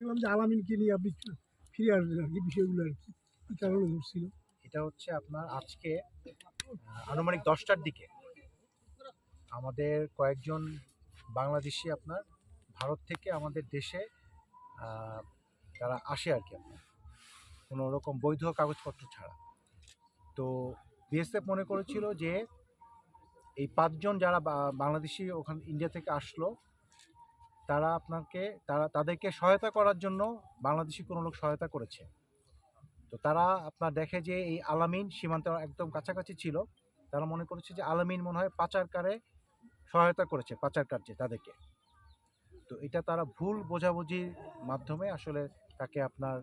দেখলাম যে আলামিনকে নিয়ে আপনি ফিরে আসবেন আর কি বিষয়গুলো আর কি। কী কারণে ধরছিল? এটা হচ্ছে আপনার আজকে আনুমানিক দশটার দিকে। আমাদের কয়েকজন বাংলাদেশি আপনার, ভারত থেকে আমাদের দেশে তারা আসে আর কি আপনার। কোনো রকম বৈধ কাগজপত্র ছাড়া। তো বিএসএফ মনে করেছিল যে এই পাঁচজন যারা বাংলাদেশি ওখান, ইন্ডিয়া থেকে আসলো তারা আপনাকে, তারা তাদেরকে সহায়তা করার জন্য বাংলাদেশি কোনো লোক সহায়তা করেছে। তো তারা আপনার দেখে যে এই আলামিন সীমান্ত একদম কাছাকাছি ছিল, তারা মনে করেছে যে আলামিন মনে হয় পাচারকারে সহায়তা করেছে, পাচার কার্যে তাদেরকে। তো এটা তারা ভুল বোঝাবুঝির মাধ্যমে আসলে তাকে আপনার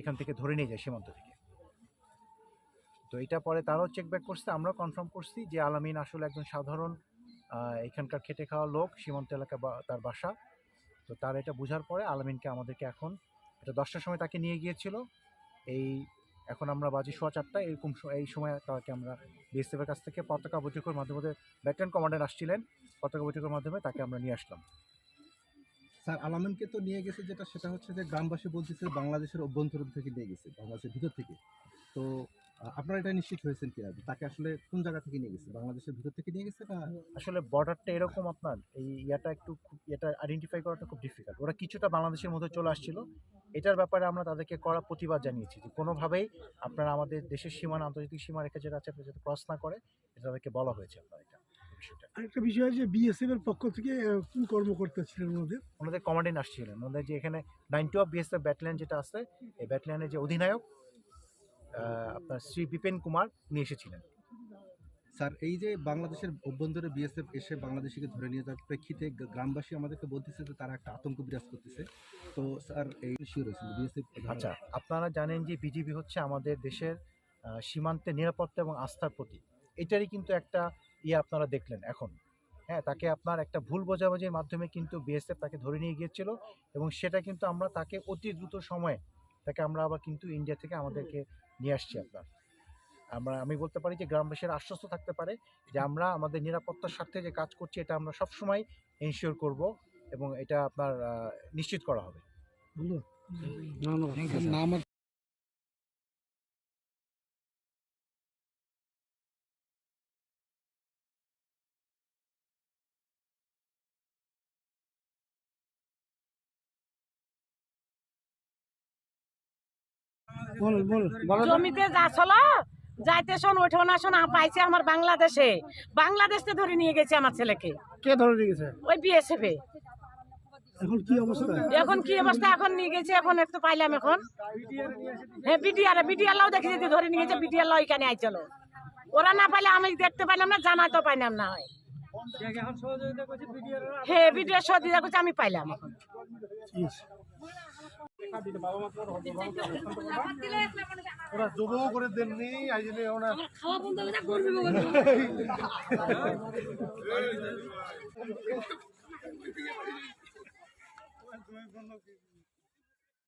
এখান থেকে ধরে নিয়ে যায় সীমান্ত থেকে। তো এটা পরে তারাও চেক ব্যাক করছে, আমরাও কনফার্ম করছি যে আলামিন আসলে একজন সাধারণ এখানকার খেটে খাওয়া লোক সীমান্ত এলাকা তার বাসা। তো তার এটা বোঝার পরে আলামিনকে আমাদেরকে এখন, এটা দশটার সময় তাকে নিয়ে গিয়েছিল। এই এখন আমরা বাজি সোয়া চারটা এরকম এই সময় তাকে আমরা বিএসএফের কাছ থেকে পতাকা বৈঠকের মাধ্যমে ব্যাটালিয়ন কমান্ডার আসছিলেন, পতাকা বৈঠকের মাধ্যমে তাকে আমরা নিয়ে আসলাম। স্যার, আলামিনকে তো নিয়ে গেছে যেটা, সেটা হচ্ছে যে গ্রামবাসী বলতেছে বাংলাদেশের অভ্যন্তরীণ থেকে নিয়ে গেছে, বাংলাদেশের ভিতর থেকে। তো আপনারা এটা নিশ্চিত হয়েছেন কিনা? তাকে আসলে কোন জায়গা থেকে নিয়ে গেছে? বাংলাদেশের ভিতর থেকে নিয়ে গেছে না আসলে বর্ডারটা এরকম আপনার এই ইয়াটা একটু খুব- এটা আইডেন্টিফাই করাটা খুব ডিফিকাল্ট ওরা কিছুটা বাংলাদেশের মধ্যে চলে আসছিল। এটার ব্যাপারে আমরা তাদেরকে কড়া প্রতিবাদ জানিয়েছি যে কোনোভাবেই আপনারা আমাদের দেশের সীমানা আন্তর্জাতিক সীমা রেখে যেটা আছে যাতে ক্রস না করে এটা তাদেরকে বলা হয়েছে আপনার এটা আরেকটা বিষয় যে বিএসএফ এর পক্ষ থেকে কোন কর্মকর্তা ছিলেন ওনাদের? ওনাদের কমান্ডেন্ট আসছিলেন। ওনাদের যে এখানে nine two of BSF battalion যেটা আছে এই ব্যাটালিয়নের যে অধিনায়ক আপনার শ্রী বিপেন কুমার উনি এসেছিলেন। স্যার এই যে বাংলাদেশের অভ্যন্তরে বিএসএফ এসে বাংলাদেশিকে ধরে নিয়ে যাওয়ার প্রেক্ষিতে গ্রামবাসী আমাদেরকে বলতেছে যে তারা একটা আতঙ্ক বিরাজ করতেছে। তো স্যার এই শিওর হয়েছিল বিএসএফ আচ্ছা আপনারা জানেন যে বিজিবি হচ্ছে আমাদের দেশের সীমান্তে নিরাপত্তা এবং আস্থার প্রতীক। এটারই কিন্তু একটা ইয়ে আপনারা দেখলেন এখন। হ্যাঁ তাকে আপনার একটা ভুল বোঝাবুঝির মাধ্যমে কিন্তু বিএসএফ তাকে ধরে নিয়ে গিয়েছিল এবং সেটা কিন্তু আমরা তাকে অতি দ্রুত সময়ে তাকে আমরা আবার কিন্তু ইন্ডিয়া থেকে আমাদেরকে নিয়ে আসছি আপনার আমরা আমি বলতে পারি যে গ্রামবাসীরা আশ্বস্ত থাকতে পারে যে আমরা আমাদের নিরাপত্তার স্বার্থে যে কাজ করছি এটা আমরা সবসময় এনশিওর করব এবং এটা আপনার নিশ্চিত করা হবে। জমিতে যাচ্ছিল যাইতে শোন ওঠো না শোন পাইছে আমার বাংলাদেশে। বাংলাদেশে ধরে নিয়ে গেছে আমার ছেলেকে। কে ধরে নিয়ে গেছে? ওই বিএসএফ এ। এখন কি অবস্থা? এখন কি অবস্থা? এখন নিয়ে গেছে এখন একটু পাইলাম এখন। হ্যাঁ বিডিআর বিডিআর লাও দেখি যদি ধরে নিয়ে গেছে বিডিআর লাও এখানে আইছিল ওরা না পাইলে আমি দেখতে পাইলাম না জানা তো পাইলাম না হয়। হ্যাঁ বিডিআর সহযোগিতা করছে আমি পাইলাম। এখন ওরা জবও করে দেননি আই জন্য ওরা খাওয়া বন্ধ করে করবি